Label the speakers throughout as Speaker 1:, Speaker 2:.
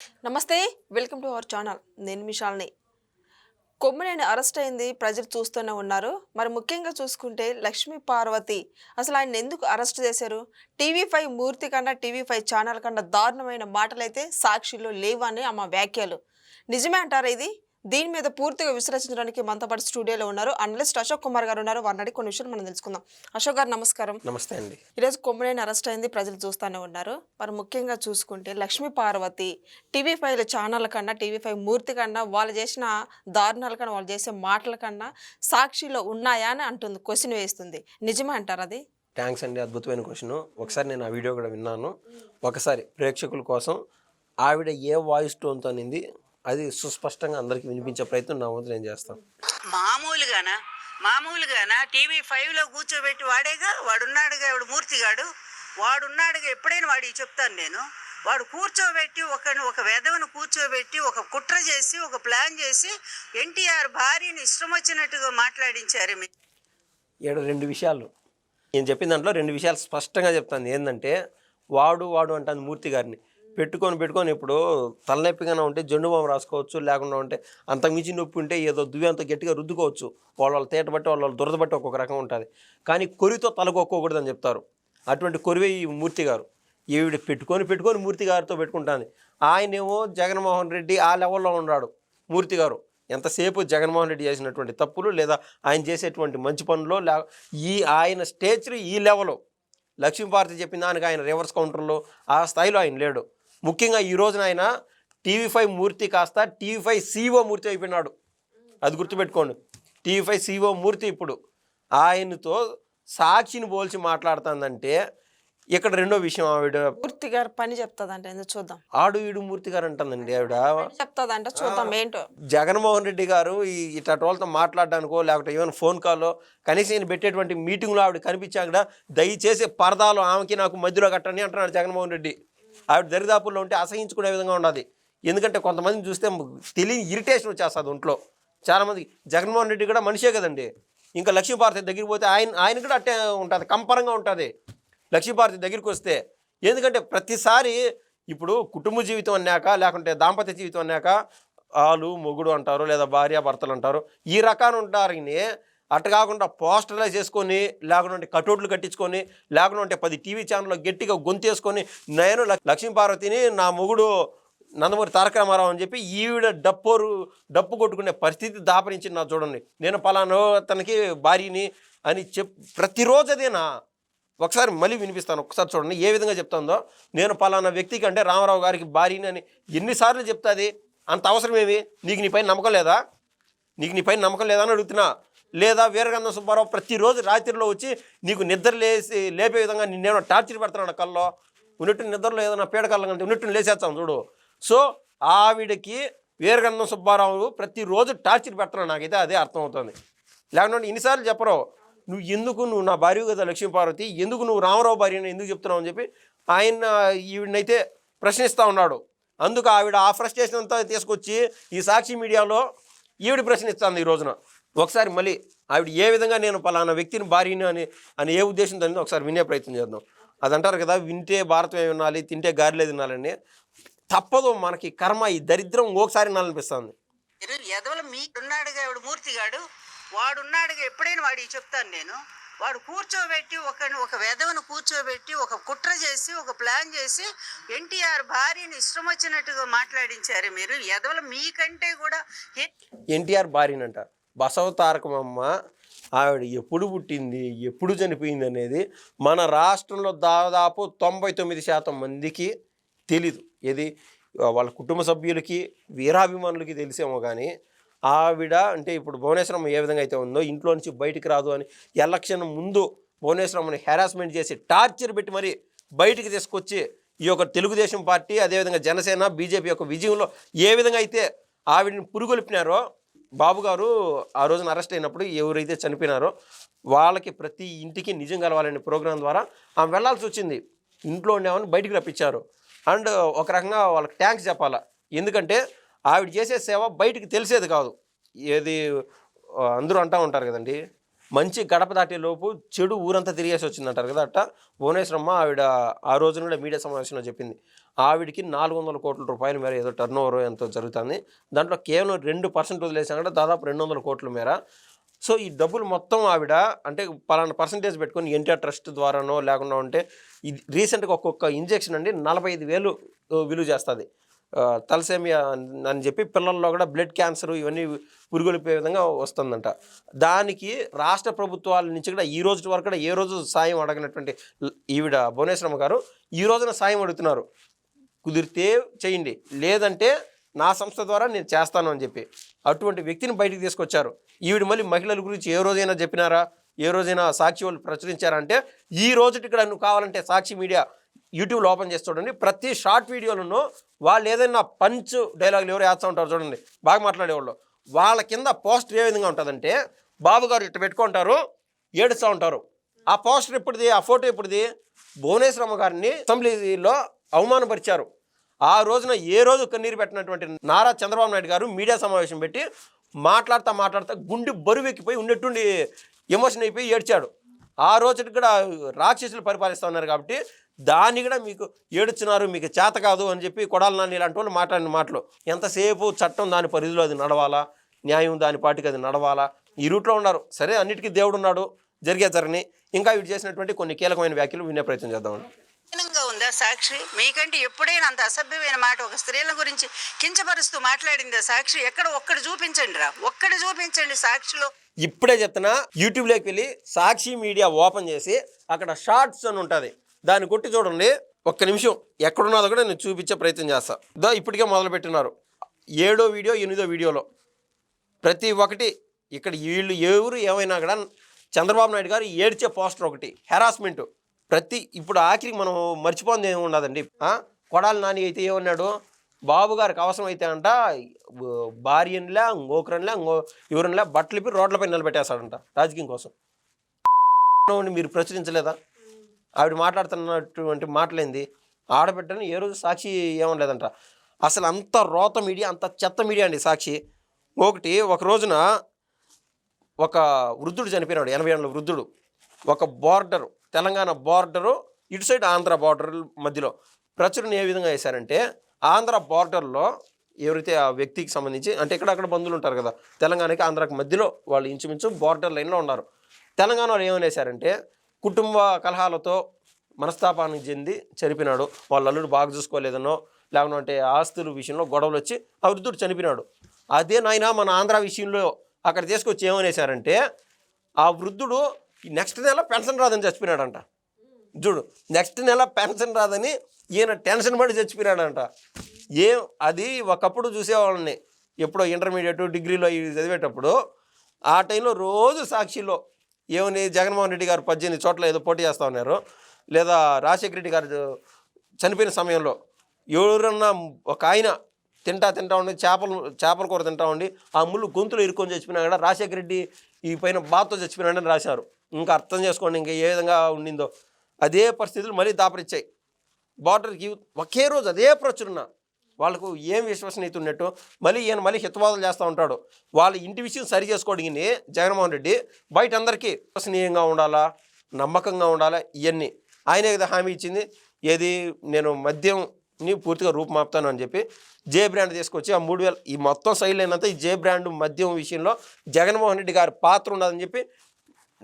Speaker 1: నమస్తే welcome to our channel. నేను మిషాల్ని Kommineni arrest అయింది ప్రజలు చూస్తూనే ఉన్నారు. మరి ముఖ్యంగా చూసుకుంటే లక్ష్మీ పార్వతి. అసలు ఆయన ఎందుకు అరెస్ట్ చేశారు? టీవీ ఫైవ్ మూర్తి కన్నా టీవీ ఫైవ్ ఛానల్ కన్నా దారుణమైన మాటలైతే సాక్షిలో లేవని ఆమె వ్యాఖ్యలు. నిజమే అంటారా ఇది? దీని మీద పూర్తిగా విశ్లేషించడానికి మనతో పాటు స్టూడియోలో ఉన్నారు. అనలిస్ట్ అశోక్ కుమార్ గారు ఉన్నారు. వారిని కొన్ని విషయాలు మనం తెలుసుకుందాం. అశోక్ గారు నమస్కారం.
Speaker 2: నమస్తే అండి.
Speaker 1: ఈరోజు కొమ్మినేని అరెస్ట్ అయింది. ప్రజలు చూస్తూనే ఉన్నారు. మరి ముఖ్యంగా చూసుకుంటే Lakshmi Parvathi TV five channel కన్నా టీవీ ఫైవ్ మూర్తి కన్నా వాళ్ళు చేసిన దారుణాల కన్నా వాళ్ళు చేసే మాటల కన్నా సాక్షిలో ఉన్నాయా అని అంటుంది క్వశ్చన్ వేస్తుంది. నిజమే అంటారు అది?
Speaker 2: థ్యాంక్స్ అండి. అద్భుతమైన క్వశ్చన్ ఒకసారి నేను ఆ వీడియో కూడా విన్నాను. ఒకసారి ప్రేక్షకుల కోసం ఆవిడ ఏ వాయిస్ టోన్తో అనింది? అది సుస్పష్టంగా అందరికీ వినిపించే ప్రయత్నం నా వంతు నేను చేస్తాను.
Speaker 3: మామూలుగానా? మామూలుగానా? టీవీ ఫైవ్లో కూర్చోబెట్టి వాడేగా? వాడున్నాడుగా వాడు మూర్తిగాడు? వాడున్నాడుగా? ఎప్పుడైనా వాడికి చెప్తాను నేను. వాడు కూర్చోబెట్టి ఒక ఒక వెధవను కూర్చోబెట్టి ఒక కుట్ర చేసి ఒక ప్లాన్ చేసి ఎన్టీఆర్ భార్యని ఇష్టం వచ్చినట్టుగా మాట్లాడించారు
Speaker 2: ఏడు రెండు విషయాలు. నేను చెప్పిన దాంట్లో రెండు విషయాలు స్పష్టంగా చెప్తాను. ఏంటంటే వాడు వాడు అంటాను మూర్తి గారిని. పెట్టుకొని పెట్టుకొని ఇప్పుడు తలనొప్పిగానే ఉంటే జెండు బాం రాసుకోవచ్చు లేకుండా ఉంటే అంతకుమించి నొప్పి ఉంటే ఏదో దువ్వి అంత గట్టిగా రుద్దుకోవచ్చు. వాళ్ళ వాళ్ళ తేట బట్టి వాళ్ళ వాళ్ళ దురద బట్టి ఒక్కొక్క రకం ఉంటుంది. కానీ కొరితో తలకొక్కోకూడదు అని చెప్తారు. అటువంటి కొరివే ఈ మూర్తి గారు. ఈవిడ పెట్టుకొని పెట్టుకొని మూర్తి గారితో పెట్టుకుంటాను ఆయనేమో జగన్మోహన్ రెడ్డి ఆ లెవెల్లో ఉన్నాడు మూర్తి గారు. ఎంతసేపు జగన్మోహన్ రెడ్డి చేసినటువంటి తప్పులు లేదా ఆయన చేసేటువంటి మంచి పనులు లే ఈ ఆయన స్టేచర్ ఈ లెవెల్. లక్ష్మీభారతి చెప్పిన దానికి ఆయన రివర్స్ కౌంటర్లో ఆ స్థాయిలో ఆయన లేడు. ముఖ్యంగా ఈ రోజున ఆయన టీవీ ఫైవ్ మూర్తి కాస్త టీవీ ఫైవ్ సీఓ మూర్తి అయిపోయినాడు. అది గుర్తుపెట్టుకోండి. టీవీ ఫైవ్ సీఓ మూర్తి ఇప్పుడు ఆయనతో సాక్షిని పోల్చి మాట్లాడుతుందంటే ఇక్కడ రెండో విషయం ఆవిడ
Speaker 1: మూర్తి గారు పని చెప్తాదంట చూద్దాం.
Speaker 2: ఆడు ఈడు మూర్తి గారు అంటుందండి ఆవిడ.
Speaker 1: చెప్తాదంట చూద్దాం ఏంటో.
Speaker 2: జగన్మోహన్ రెడ్డి గారు ఈ ఇట్లాంటి వాళ్ళతో మాట్లాడడానికో లేకపోతే ఏమైనా ఫోన్ కాల్లో కనీసం ఈయన పెట్టేటువంటి మీటింగ్లో ఆవిడ కనిపించాక దయచేసి పరదాలు ఆమెకి నాకు మధ్యలో కట్టండి అంటున్నాడు జగన్మోహన్ రెడ్డి. ఆవిడ దరిదాపుల్లో ఉంటే అసహించుకునే విధంగా ఉన్నది ఎందుకంటే కొంతమందిని చూస్తే తెలియని ఇరిటేషన్ వచ్చేస్తుంది ఒంట్లో. చాలామంది జగన్మోహన్ రెడ్డి కూడా మనిషే కదండి. ఇంకా లక్ష్మీభారతి దగ్గరికి పోతే ఆయన ఆయన కూడా అట్టే ఉంటుంది కంపరంగా ఉంటుంది. లక్ష్మీభారతి దగ్గరికి వస్తే ఎందుకంటే ప్రతిసారి ఇప్పుడు కుటుంబ జీవితం అన్నాక లేకుంటే దాంపత్య జీవితం అన్నాక ఆలు మొగుడు అంటారు లేదా భార్య భర్తలు అంటారు ఈ రకాన్ని ఉంటారు అట్ట కాకుండా పోస్టర్లైజ్ చేసుకొని లేకుంటే కటౌట్లు కట్టించుకొని లేకుంటే పది టీవీ ఛానల్లో గట్టిగా గొంతేసుకొని నేను లక్ష్మీపార్వతిని నా మొగుడు నందమూరి తారక రామారావు అని చెప్పి ఈవిడ డప్పోరు డప్పు కొట్టుకునే పరిస్థితి దాపరించి నా చూడండి. నేను పలానా తనకి భార్యని అని చెప్ ప్రతిరోజు అదేనా ఒకసారి మళ్ళీ వినిపిస్తాను. ఒకసారి చూడండి ఏ విధంగా చెప్తుందో. నేను పలానా వ్యక్తికి అంటే రామారావు గారికి భార్యని అని ఎన్నిసార్లు చెప్తుంది? అంత అవసరం ఏమి నీకు నీ పైన నమ్మకం లేదా? నీకు నీ పైన నమ్మకం లేదా అని అడుగుతున్నా. లేదా వీరగంధం సుబ్బారావు ప్రతిరోజు రాత్రిలో వచ్చి నీకు నిద్ర లేసి లేపే విధంగా నిన్నేమో టార్చర్ పెడుతున్నాడు కల్లో. ఉన్నట్టు నిద్రలో ఏదైనా పీడకల్లం కంటే ఉన్నట్టు లేసేస్తాం చూడు. సో ఆవిడకి వీరగంధం సుబ్బారావు ప్రతిరోజు టార్చర్ పెడుతున్నాడు నాకైతే అదే అర్థమవుతుంది. లేకుంటే ఇన్నిసార్లు చెప్పరు. నువ్వు ఎందుకు నువ్వు నా భార్య కదా లక్ష్మీపార్వతి ఎందుకు నువ్వు రామారావు భార్యని ఎందుకు చెప్తున్నావు అని చెప్పి ఆయన ఈవిడనైతే ప్రశ్నిస్తూ ఉన్నాడు. అందుకు ఆవిడ ఆ ఫ్రస్ట్రేషన్ అంతా తీసుకొచ్చి ఈ సాక్షి మీడియాలో ఈవిడ ప్రశ్నిస్తుంది ఈ రోజున. ఒకసారి మళ్ళీ ఆవిడ ఏ విధంగా నేను పలానా వ్యక్తిని భార్యని అని అని ఏ ఉద్దేశంతో అనేది ఒకసారి వినే ప్రయత్నం చేద్దాం. అది అంటారు కదా వింటే భారతమే వినాలి తింటే గారిలే తినాలని తప్పదు మనకి కర్మ ఈ దరిద్రం ఒకసారి వినాలనిపిస్తుంది.
Speaker 3: ఎదవల మీకున్నాడుగా వాడు మూర్తిగాడు? వాడున్నాడుగా ఎప్పుడైనా వాడికి చెప్తాను నేను. వాడు కూర్చోబెట్టి ఒక ఒక వెధవను కూర్చోబెట్టి ఒక కుట్ర చేసి ఒక ప్లాన్ చేసి ఎన్టీఆర్ భార్యని ఇష్టం వచ్చినట్టుగా మాట్లాడించారు మీరు. ఎదవల మీకంటే కూడా
Speaker 2: ఎన్టీఆర్ భార్యనంట. బసవ తారకమమ్మ ఆవిడ ఎప్పుడు పుట్టింది ఎప్పుడు చనిపోయింది అనేది మన రాష్ట్రంలో దాదాపు తొంభై తొమ్మిది శాతం మందికి తెలీదు. ఏది? వాళ్ళ కుటుంబ సభ్యులకి వీరాభిమానులకి తెలిసేమో కానీ ఆవిడ అంటే ఇప్పుడు భువనేశ్వరం ఏ విధంగా అయితే ఉందో ఇంట్లో నుంచి బయటికి రాదు అని ఎలక్షన్ ముందు భువనేశ్వరంని హెరాస్మెంట్ చేసి టార్చర్ పెట్టి మరి బయటికి తీసుకొచ్చి ఈ యొక్క తెలుగుదేశం పార్టీ అదేవిధంగా జనసేన బీజేపీ యొక్క విజయంలో ఏ విధంగా అయితే ఆవిడని పురుగొలిపినారో బాబు గారు ఆ రోజున అరెస్ట్ అయినప్పుడు ఎవరైతే చనిపోయినారో వాళ్ళకి ప్రతి ఇంటికి నిజం కలవాలనే ప్రోగ్రాం ద్వారా ఆమె వెళ్ళాల్సి వచ్చింది. ఇంట్లో ఉండేవాళ్ళని బయటికి రప్పించారు. అండ్ ఒక రకంగా వాళ్ళకి ట్యాంక్స్ చెప్పాలా. ఎందుకంటే ఆవిడ చేసే సేవ బయటికి తెలిసేది కాదు. ఏది అందరూ అంటూ ఉంటారు కదండి. మంచి గడప దాటే లోపు చెడు ఊరంతా తిరిగేసి వచ్చిందంటారు కదా అట్ట. భువనేశ్వరమ్మ ఆవిడ ఆ రోజు నుండి మీడియా సమావేశంలో చెప్పింది. ఆవిడికి నాలుగు వందల కోట్ల రూపాయల మేర ఏదో టర్న్ ఓవర్ ఎంతో జరుగుతుంది. దాంట్లో కేవలం రెండు పర్సెంట్ వదిలేసాం కూడా దాదాపు రెండు వందల కోట్ల మేర. సో ఈ డబ్బులు మొత్తం ఆవిడ అంటే పలానా పర్సంటేజ్ పెట్టుకొని ఎన్టీఆర్ ట్రస్ట్ ద్వారానో లేకుండా ఉంటే ఇది రీసెంట్గా ఒక్కొక్క ఇంజెక్షన్ అండి నలభై ఐదు వేలు విలువ చేస్తుంది. తలసేమియా అని చెప్పి పిల్లల్లో కూడా బ్లడ్ క్యాన్సర్ ఇవన్నీ పురుగులిపోయే విధంగా వస్తుందంట. దానికి రాష్ట్ర ప్రభుత్వాల నుంచి కూడా ఈ రోజు వరకు కూడా ఏ రోజు సాయం అడగినటువంటి ఈవిడ భువనేశ్వరమ్మ గారు ఈ రోజున సాయం అడుగుతున్నారు. కుదిరితే చేయండి. లేదంటే నా సంస్థ ద్వారా నేను చేస్తాను అని చెప్పి. అటువంటి వ్యక్తిని బయటికి తీసుకొచ్చారు. ఈవిడ మళ్ళీ మహిళల గురించి ఏ రోజైనా చెప్పినారా? ఏ రోజైనా సాక్షి వాళ్ళు ప్రచురించారా అంటే ఈ రోజుకి ఇక్కడ నువ్వు కావాలంటే సాక్షి మీడియా యూట్యూబ్లో ఓపెన్ చేసి చూడండి. ప్రతి షార్ట్ వీడియోలను వాళ్ళు ఏదైనా పంచ్ డైలాగులు ఎవరు వేస్తూ ఉంటారు చూడండి. బాగా మాట్లాడేవాళ్ళు. వాళ్ళ కింద పోస్టర్ ఏ విధంగా ఉంటుందంటే బాబు గారు ఇట్లా పెట్టుకుంటారు ఏడుస్తూ ఉంటారు. ఆ పోస్టర్ ఎప్పుడుది ఆ ఫోటో ఎప్పుడుది? భువనేశ్వరమ్మ గారిని అసెంబ్లీలో అవమానపరిచారు. ఆ రోజున ఏ రోజు కన్నీరు పెట్టినటువంటి నారా చంద్రబాబు నాయుడు గారు మీడియా సమావేశం పెట్టి మాట్లాడుతూ మాట్లాడుతూ గుండె బరువెక్కిపోయి ఉన్నట్టుండి ఎమోషన్ అయిపోయి ఏడ్చాడు. ఆ రోజుకి కూడా రాక్షసులు పరిపాలిస్తూ ఉన్నారు కాబట్టి దాన్ని కూడా మీకు ఏడుచున్నారు మీకు చేత కాదు అని చెప్పి కొడాలి నాని ఇలాంటి వాళ్ళు మాట్లాడిన మాటలు. ఎంతసేపు చట్టం దాని పరిధిలో అది నడవాలా? న్యాయం దాని పాటికి అది నడవాలా? ఈ రూట్లో ఉన్నారు. సరే అన్నిటికీ దేవుడు ఉన్నాడు. జరిగే జరగని ఇంకా వీడు చేసినటువంటి కొన్ని కీలకమైన వ్యాఖ్యలు వినే ప్రయత్నం చేద్దామండి.
Speaker 3: హీనంగా ఉందా సాక్షి? మీకంటే ఎప్పుడైనా అంత అసభ్యమైన మాట ఒక స్త్రీల గురించి కించపరుస్తూ మాట్లాడిందా సాక్షి? ఎక్కడ ఒక్కడు చూపించండి రా ఒక్కడు చూపించండి సాక్షిలో.
Speaker 2: ఇప్పుడే చెప్తున్నా యూట్యూబ్లోకి వెళ్ళి సాక్షి మీడియా ఓపెన్ చేసి అక్కడ షార్ట్స్ అని ఉంటుంది. దాన్ని కొట్టి చూడండి. ఒక్క నిమిషం. ఎక్కడున్నదో కూడా నేను చూపించే ప్రయత్నం చేస్తాను దా ఇప్పటికే మొదలు పెట్టినారు ఏడో వీడియో ఎనిమిదో వీడియోలో. ప్రతి ఒక్కటి ఇక్కడ వీళ్ళు ఎవరు ఏమైనా కూడా చంద్రబాబు నాయుడు గారు ఏడ్చే పోస్టర్ ఒకటి. హెరాస్మెంట్. ప్రతి ఇప్పుడు ఆఖరికి మనం మర్చిపోయింది ఏమి ఉండదండి. కొడాలి నాని అయితే ఏమన్నాడు? బాబు గారికి అవసరం అయితే అంట భార్యనిలా ఇంకొకరినిలా ఇంకో ఎవరినిలా బట్టలు ఇప్పి రోడ్లపై నిలబెట్టేస్తాడంట రాజకీయం కోసం. మీరు ప్రచురించలేదా? ఆవిడ మాట్లాడుతున్నటువంటి మాటలేంది? ఆడబిడ్డని ఏ రోజు సాక్షి ఏమనలేదంట. అసలు అంత రోత మీడియా అంత చెత్త మీడియా అండి సాక్షి. ఒకటి ఒక రోజున ఒక వృద్ధుడు చనిపోయినాడు ఎనభై ఏళ్ళ వృద్ధుడు. ఒక బార్డరు తెలంగాణ బార్డరు ఇటు సైడ్ ఆంధ్ర బార్డర్ మధ్యలో ప్రచురణ ఏ విధంగా వేశారంటే ఆంధ్ర బార్డర్లో ఎవరైతే ఆ వ్యక్తికి సంబంధించి అంటే ఇక్కడక్కడ బంధువులు ఉంటారు కదా తెలంగాణకి ఆంధ్రాకి మధ్యలో వాళ్ళు ఇంచుమించు బార్డర్ లైన్లో ఉన్నారు. తెలంగాణలో ఏమని వేశారంటే కుటుంబ కలహాలతో మనస్తాపానికి చెంది చనిపోయినాడు. వాళ్ళ అల్లుడు బాగా చూసుకోలేదనో లేకుంటే ఆస్తుల విషయంలో గొడవలు వచ్చి ఆ వృద్ధుడు చనిపోయినాడు. అదే నాయన మన ఆంధ్ర విషయంలో అక్కడ తీసుకొచ్చి ఏమనేశారంటే ఆ వృద్ధుడు నెక్స్ట్ నెల పెన్షన్ రాదని చచ్చిపోయినాడంట. చూడు నెక్స్ట్ నెల పెన్షన్ రాదని ఈయన టెన్షన్ పడి చచ్చిపోయినాడంట. ఏం అది ఒకప్పుడు చూసేవాళ్ళని ఎప్పుడో ఇంటర్మీడియట్ డిగ్రీలో చదివేటప్పుడు ఆ టైంలో రోజు సాక్షిలో ఏమని జగన్మోహన్ రెడ్డి గారు పద్దెనిమిది చోట్ల ఏదో పోటీ చేస్తూ ఉన్నారు. లేదా రాజశేఖర రెడ్డి గారు చనిపోయిన సమయంలో ఎవరన్నా ఒక ఆయన తింటా తింటా ఉండి చేపలు చేపల కూర తింటా ఉండి ఆ ముళ్ళు గొంతులో ఇరుక్కొని చచ్చిపోయినా కూడా రాజశేఖర రెడ్డి ఈ పైన బాధతో చచ్చిపోయినాడని రాశారు. ఇంకా అర్థం చేసుకోండి ఇంకా ఏ విధంగా ఉండిందో. అదే పరిస్థితులు మళ్ళీ దాపరిచ్చాయి. బార్డర్కి ఒకే రోజు అదే ప్రచురణ. వాళ్ళకు ఏం విశ్వసనీయత ఉన్నట్టు మళ్ళీ ఈయన మళ్ళీ హితవాదాలు చేస్తూ ఉంటాడు. వాళ్ళ ఇంటి విషయం సరి చేసుకోవడానికి జగన్మోహన్ రెడ్డి. బయట అందరికీ విశ్వసనీయంగా ఉండాలా? నమ్మకంగా ఉండాలా? ఇవన్నీ ఆయనే కదా హామీ ఇచ్చింది. ఏది? నేను మద్యంని పూర్తిగా రూపుమాపుతాను అని చెప్పి జే బ్రాండ్ తీసుకొచ్చి ఆ మూడు వేల ఈ మొత్తం సైడ్ అయినంత ఈ జే బ్రాండ్ మద్యం విషయంలో జగన్మోహన్ రెడ్డి గారి పాత్ర ఉన్నదని చెప్పి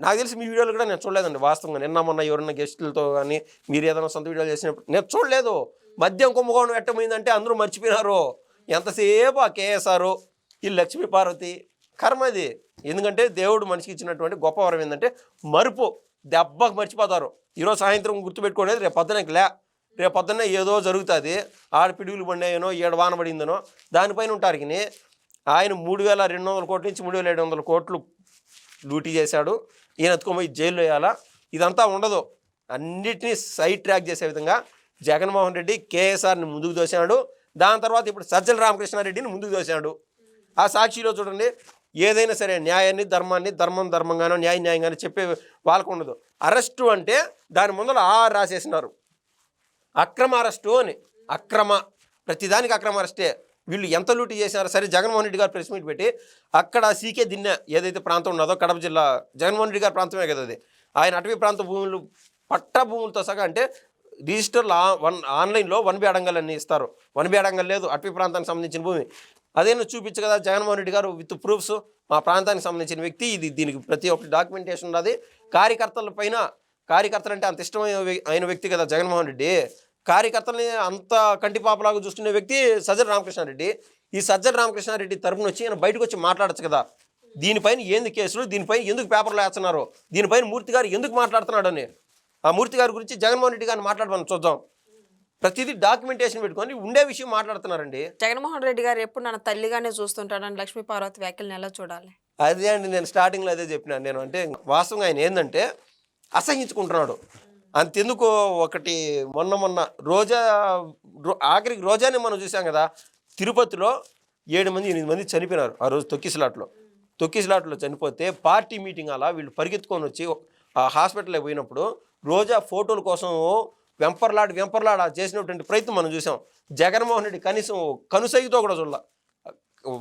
Speaker 2: నాకు తెలిసి మీ వీడియోలు కూడా నేను చూడలేదండి వాస్తవంగా. నిన్న మొన్న ఎవరైనా గెస్టులతో కానీ మీరు ఏదైనా సొంత వీడియోలు చేసినప్పుడు నేను చూడలేదు. మద్యం కుంభకోణం ఎట్టమైందంటే అందరూ మర్చిపోయినారు. ఎంతసేపు ఆ కేఎస్ఆర్ ఈ లక్ష్మీ పార్వతి కర్మ ఎందుకంటే దేవుడు మనిషికి ఇచ్చినటువంటి గొప్ప వరం ఏంటంటే మరుపు. దెబ్బకు మర్చిపోతారు. ఈరోజు సాయంత్రం గుర్తుపెట్టుకోలేదు రేపు పొద్దునకి లే రేపు పొద్దున్న ఏదో జరుగుతుంది. ఆడ పిడుగులు పడినాయనో ఏడు వాన పడిందనో దానిపైన ఉంటారు కానీ ఆయన మూడు వేల రెండు వందల కోట్ల నుంచి మూడు వేల ఏడు వందల కోట్లు డ్యూటీ చేశాడు. ఈయన ఎత్తుకొని జైల్లో వేయాలా? ఇదంతా ఉండదు. అన్నిటినీ సైడ్ ట్రాక్ చేసే విధంగా జగన్మోహన్ రెడ్డి కేఎస్ఆర్ని ముందుకు దోశాడు దాని తర్వాత ఇప్పుడు సజ్జల రామకృష్ణారెడ్డిని ముందుకు దోశాడు ఆ సాక్షిలో చూడండి ఏదైనా సరే న్యాయాన్ని ధర్మాన్ని ధర్మం ధర్మంగానో న్యాయ న్యాయంగానో చెప్పే వాళ్ళకు ఉండదు. అరెస్టు అంటే దాని ముందర ఆ రాసేసినారు. అక్రమ అరెస్టు అని. అక్రమ. ప్రతిదానికి అక్రమ అరెస్టే. వీళ్ళు ఎంత లూటీ చేశారో సరే జగన్మోహన్ రెడ్డి గారు ప్రెస్ మీట్ పెట్టి అక్కడ సీకే దిన్న ఏదైతే ప్రాంతం ఉన్నదో కడప జిల్లా జగన్మోహన్ రెడ్డి గారి ప్రాంతమే కదా అది. ఆయన అటవీ ప్రాంత భూములు పట్ట భూములతో సగా అంటే రిజిస్టర్ వన్ ఆన్లైన్లో వన్ బి అడంగల్ అన్ని ఇస్తారు. వన్ బి అడంగల్ లేదు అటవీ ప్రాంతానికి సంబంధించిన భూమి. అదేనా చూపించు కదా జగన్మోహన్ రెడ్డి గారు విత్ ప్రూఫ్స్ మా ప్రాంతానికి సంబంధించిన వ్యక్తి. ఇది దీనికి ప్రతి ఒక్కటి డాక్యుమెంటేషన్ ఉన్నది. కార్యకర్తల పైన కార్యకర్తలు అంటే అంత ఇష్టమైన అయిన వ్యక్తి కదా జగన్మోహన్ రెడ్డి. కార్యకర్తల్ని అంత కంటిపాపలాగా చూసుకునే వ్యక్తి సజ్జల రామకృష్ణారెడ్డి. ఈ సజ్జల రామకృష్ణారెడ్డి తరపున వచ్చి ఆయన బయటకు వచ్చి మాట్లాడచ్చు కదా. దీనిపైన ఏంది కేసులు? దీనిపైన ఎందుకు పేపర్లు వేస్తున్నారు? దీనిపైన మూర్తి గారు ఎందుకు మాట్లాడుతున్నాడు అని ఆ మూర్తి గారి గురించి జగన్మోహన్ రెడ్డి గారిని మాట్లాడమని చూద్దాం. ప్రతిదీ డాక్యుమెంటేషన్ పెట్టుకొని ఉండే విషయం మాట్లాడుతున్నారండి.
Speaker 1: జగన్మోహన్ రెడ్డి గారు ఎప్పుడు నన్ను తల్లిగానే చూస్తుంటాడని లక్ష్మీ పార్వతి వ్యాఖ్యలను ఎలా చూడాలి.
Speaker 2: అదే అండి నేను స్టార్టింగ్లో అదే చెప్పినాను. నేను అంటే వాస్తవంగా ఆయన ఏంటంటే అసహించుకుంటున్నాడు. అంతెందుకు ఒకటి మొన్న మొన్న రోజా ఆఖరికి రోజానే మనం చూసాం కదా తిరుపతిలో ఏడు మంది ఎనిమిది మంది చనిపోయినారు ఆ రోజు తొక్కిసలాట్లో తొక్కిసలాట్లో చనిపోతే పార్టీ మీటింగ్ అలా వీళ్ళు పరిగెత్తుకొని వచ్చి ఆ హాస్పిటల్కి పోయినప్పుడు రోజా ఫోటోల కోసం వెంపర్లాడి వెంపర్లాడ చేసినటువంటి ప్రయత్నం మనం చూసాం. జగన్మోహన్ రెడ్డి కనీసం కనుసైతో కూడా చూడాల.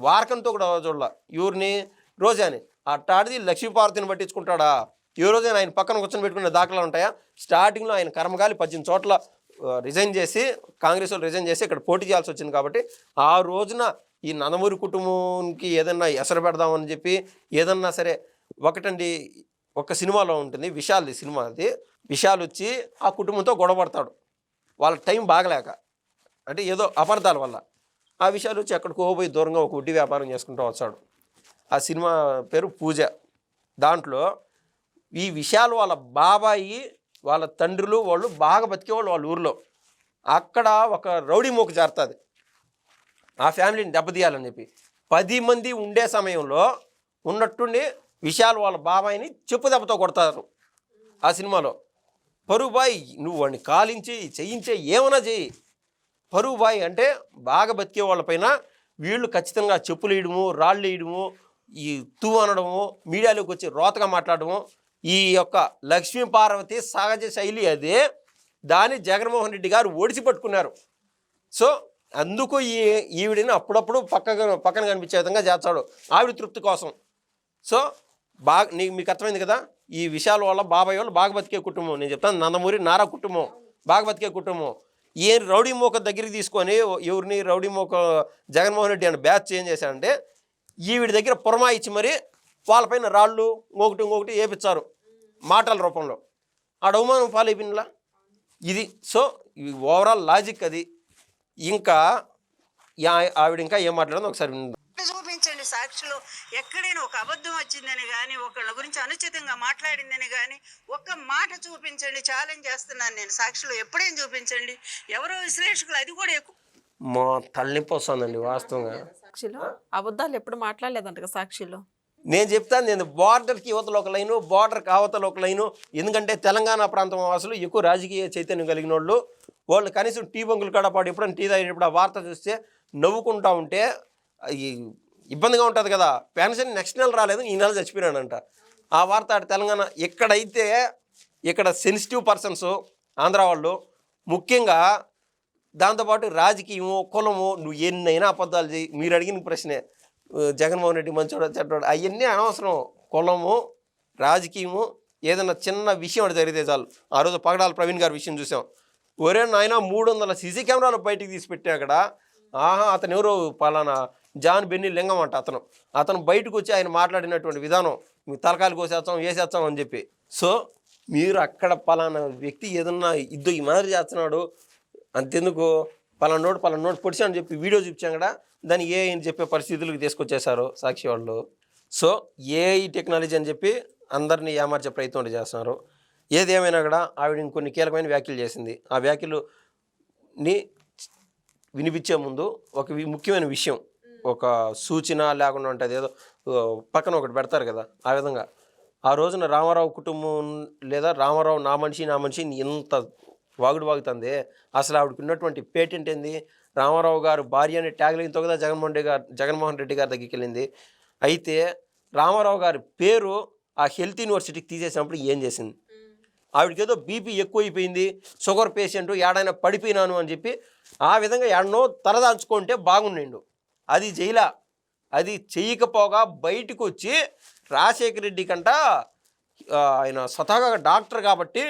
Speaker 2: వారకంతో కూడా చూడాల. యూరిని రోజాని అట్టాడిది లక్ష్మీపార్వతిని పట్టించుకుంటాడా? ఈ రోజైనా ఆయన పక్కన కూర్చొని పెట్టుకునే దాఖలాలు ఉంటాయా? స్టార్టింగ్లో ఆయన కర్మగాలి పద్దెనిమిది చోట్ల రిజైన్ చేసి కాంగ్రెస్ వాళ్ళు రిజైన్ చేసి ఇక్కడ పోటీ చేయాల్సి వచ్చింది కాబట్టి ఆ రోజున ఈ నందమూరి కుటుంబానికి ఏదన్నా ఎసరు పెడదామని చెప్పి ఏదన్నా సరే ఒకటండి ఒక సినిమాలో ఉంటుంది విశాల్ది సినిమా అది విశాల్ వచ్చి ఆ కుటుంబంతో గొడవపడతాడు వాళ్ళ టైం బాగలేక అంటే ఏదో అపార్థాల వల్ల. ఆ విషయాలు వచ్చి ఎక్కడికో పోయి దూరంగా ఒక వడ్డీ వ్యాపారం చేసుకుంటూ వచ్చాడు. ఆ సినిమా పేరు పూజ. దాంట్లో ఈ విషయాలు వాళ్ళ బాబాయి వాళ్ళ తండ్రులు వాళ్ళు బాగా బతికేవాళ్ళు వాళ్ళ ఊర్లో. అక్కడ ఒక రౌడీ మోకు జారుతుంది. ఆ ఫ్యామిలీని దెబ్బతీయాలని చెప్పి. పది మంది ఉండే సమయంలో ఉన్నట్టుండి విశాల్ వాళ్ళ బాబాయిని చెప్పు దెబ్బతో కొడతారు ఆ సినిమాలో. పరువు నువ్వు వాడిని కాలించి చేయించే ఏమైనా చెయ్యి పరుబాయ్ అంటే బాగా బతికే వాళ్ళపైన వీళ్ళు ఖచ్చితంగా చెప్పులు వేయడము రాళ్ళు వేయడము ఈ తూ అనడము మీడియాలోకి వచ్చి రోతగా మాట్లాడము ఈ యొక్క లక్ష్మీ పార్వతి సహజ శైలి అదే. దాన్ని జగన్మోహన్ రెడ్డి గారు ఓడిచిపట్టుకున్నారు సో అందుకు ఈ ఈవిడిని అప్పుడప్పుడు పక్కన పక్కన కనిపించే విధంగా చేస్తాడు. ఆవిడ తృప్తి కోసం. సో బాగా నీకు మీకు అర్థమైంది కదా? ఈ విషయాల వల్ల బాబాయ్ వాళ్ళు బాగా బతికే కుటుంబం. నేను చెప్తాను నందమూరి నారా కుటుంబం. బాగా బతికే కుటుంబం. ఏ రౌడీ మోక దగ్గరికి తీసుకొని ఎవరిని రౌడీ మోక జగన్మోహన్ రెడ్డి అని బ్యాచ్ చేంజ్ చేశాడంటే ఈవిడి దగ్గర పురమాయిచ్చి మరి వాళ్ళపైన రాళ్ళు ఇంకొకటి ఇంకొకటి వేపించారు మాటల రూపంలో. ఆడ అవమానం పాలైపోయినలా ఇది. సో ఓవరాల్ లాజిక్ అది. ఇంకా ఆవిడ ఇంకా ఏం మాట్లాడిందో ఒకసారి.
Speaker 3: చూపించండి సాక్షులు. ఎక్కడైనా ఒక అబద్ధం వచ్చిందని కానీ ఒకళ్ళ గురించి అనుచితంగా మాట్లాడిందని కానీ ఒక్క మాట చూపించండి. ఛాలెంజ్ చేస్తున్నాను నేను. సాక్షులు ఎప్పుడేం చూపించండి? ఎవరో విశ్లేషకులు అది కూడా ఎక్కువ
Speaker 2: మా తలనొప్పి వస్తుందండి వాస్తవంగా.
Speaker 1: సాక్షిలో అబద్ధాలు ఎప్పుడు మాట్లాడలేదంట సాక్షిలో.
Speaker 2: నేను చెప్తాను నేను బార్డర్కి యువతలు ఒక లైను బార్డర్కి అవతల ఒక లైను. ఎందుకంటే తెలంగాణ ప్రాంతం వాసులు ఎక్కువ రాజకీయ చైతన్యం కలిగిన వాళ్ళు వాళ్ళు కనీసం టీ బొంగులు కడపాడు ఎప్పుడైనా టీ తాగేటప్పుడు ఆ వార్త చూస్తే నవ్వుకుంటా ఉంటే ఇబ్బందిగా ఉంటుంది కదా. పెన్షన్ నెక్స్ట్ నెల రాలేదు ఈ నెల చచ్చిపోయినాడంట. ఆ వార్త తెలంగాణ ఎక్కడైతే ఇక్కడ సెన్సిటివ్ పర్సన్స్ ఆంధ్ర వాళ్ళు ముఖ్యంగా దాంతోపాటు రాజకీయము కులము నువ్వు ఎన్నైనా అబద్ధాలు చేయి మీరు అడిగిన ప్రశ్నే జగన్మోహన్ రెడ్డి మంచోడు చెడ్డోడు అవన్నీ అనవసరం. కులము రాజకీయము ఏదైనా చిన్న విషయం అక్కడ జరిగితే చాలు. ఆ రోజు పగడాల ప్రవీణ్ గారి విషయం చూసాం. ఒరే నాయన మూడు వందల సీసీ కెమెరాలు బయటికి తీసి పెట్టా అక్కడ. ఆహా అతను ఎవరో పలానా జాన్ బెన్ని లింగం అంట అతను. అతను బయటకు వచ్చి ఆయన మాట్లాడినటువంటి విధానం మీ తలకాయలు కోసేస్తాం వేసేస్తాం అని చెప్పి. సో మీరు అక్కడ పలానా వ్యక్తి ఏదన్నా ఇద్దు ఈ మాదిరి చేస్తున్నాడు అంతెందుకు? పలానోడు పలానోడు పొడిచా అని చెప్పి వీడియో చూపించాం కదా. దాన్ని ఏ అని చెప్పే పరిస్థితులకు తీసుకొచ్చేసారు సాక్షి వాళ్ళు. సో ఏఐ టెక్నాలజీ అని చెప్పి అందరినీ ఏమార్చే ప్రయత్నం చేస్తున్నారు. ఏదేమైనా కూడా ఆవిడ ఇంకొన్ని కీలకమైన వ్యాఖ్యలు చేసింది. ఆ వ్యాఖ్యలుని వినిపించే ముందు ఒక ముఖ్యమైన విషయం ఒక సూచన లేకుండా ఉంటుంది ఏదో పక్కన ఒకటి పెడతారు కదా ఆ విధంగా. ఆ రోజున రామారావు కుటుంబం లేదా రామారావు నా మనిషి నా మనిషి ఇంత వాగుడు వాగుతుంది. అసలు ఆవిడకి ఉన్నటువంటి పేటెంట్ ఏంది? రామారావు గారు భార్య అనే ట్యాగ్ లైన్తో కదా జగన్మోహన్ రెడ్డి గారు జగన్మోహన్ రెడ్డి గారి దగ్గరికి వెళ్ళింది అయితే రామారావు గారి పేరు ఆ హెల్త్ యూనివర్సిటీకి తీసేసినప్పుడు ఏం చేసింది? ఆవిడకి ఏదో బీపీ ఎక్కువైపోయింది. షుగర్ పేషెంట్ ఏడైనా పడిపోయినాను అని చెప్పి ఆ విధంగా ఎన్నో తలదాంచుకుంటే బాగుండిండు. అది చేయలా అది చెయ్యకపోగా బయటకు వచ్చి రాజశేఖర రెడ్డి కంట ఆయన స్వతహాగా డాక్టర్ కాబట్టి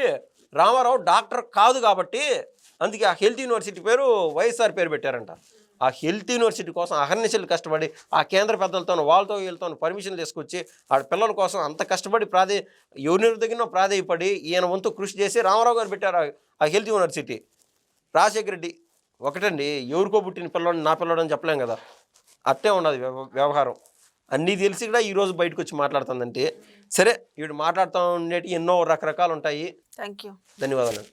Speaker 2: రామారావు డాక్టర్ కాదు కాబట్టి అందుకే ఆ హెల్త్ యూనివర్సిటీ పేరు వైఎస్ఆర్ పేరు పెట్టారంట. ఆ హెల్త్ యూనివర్సిటీ కోసం అహర్నిశలు కష్టపడి ఆ కేంద్ర పెద్దలతో వాళ్ళతో వీళ్ళతో పర్మిషన్ తీసుకొచ్చి ఆ పిల్లల కోసం అంత కష్టపడి ప్రాధే ఎవరి దగ్గర ప్రాధేయపడి ఈయన వంతు కృషి చేసి రామారావు గారు పెట్టారు ఆ- హెల్త్ యూనివర్సిటీ. రాజశేఖర రెడ్డి ఒకటండి ఎవరికో పుట్టిన పిల్లడు నా పిల్లడు అని చెప్పలేం కదా? అట్టే ఉన్నది వ్యవ- వ్యవహారం. అన్నీ తెలిసి కూడా ఈరోజు బయటకు వచ్చి మాట్లాడుతుందంటే సరే వీడు మాట్లాడుతూ ఉండేటి ఎన్నో రకరకాలు ఉంటాయి
Speaker 1: థ్యాంక్ యూ
Speaker 2: ధన్యవాదాలు.